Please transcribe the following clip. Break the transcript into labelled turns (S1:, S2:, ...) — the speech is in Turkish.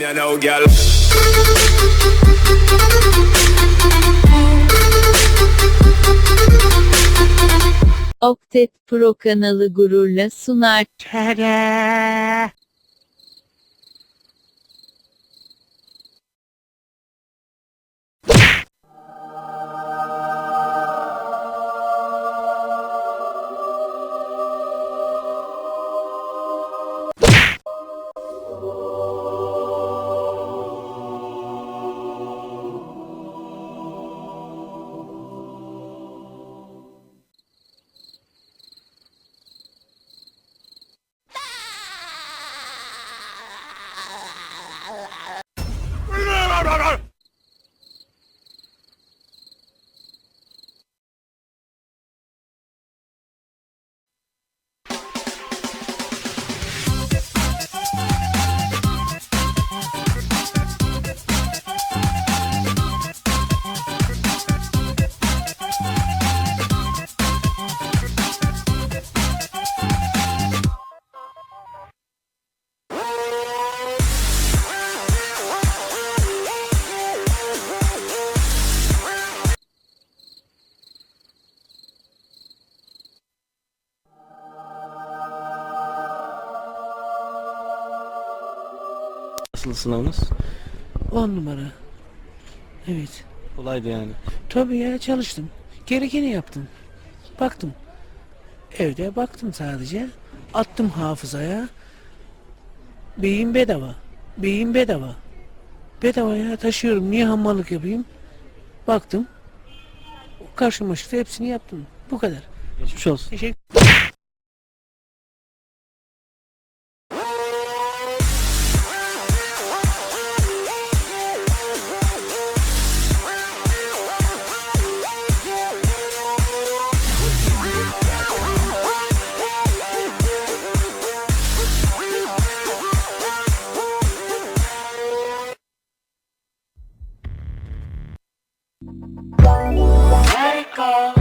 S1: you know, girl.
S2: Optet Pro kanalı gururla sunar. no, no, no.
S3: Nasıl sınavınız?
S4: 10 numara. Evet.
S3: Kolaydı yani.
S4: Tabii ya çalıştım. Gerekeni yaptım. Baktım. Evde baktım sadece. Attım hafızaya. Beyin bedava. Beyin bedava. Bedava ya taşıyorum. Niye hamallık yapayım? Baktım. Karşıma çıktı hepsini yaptım. Bu kadar.
S3: Geçmiş olsun.
S4: Teşekkür Let it go.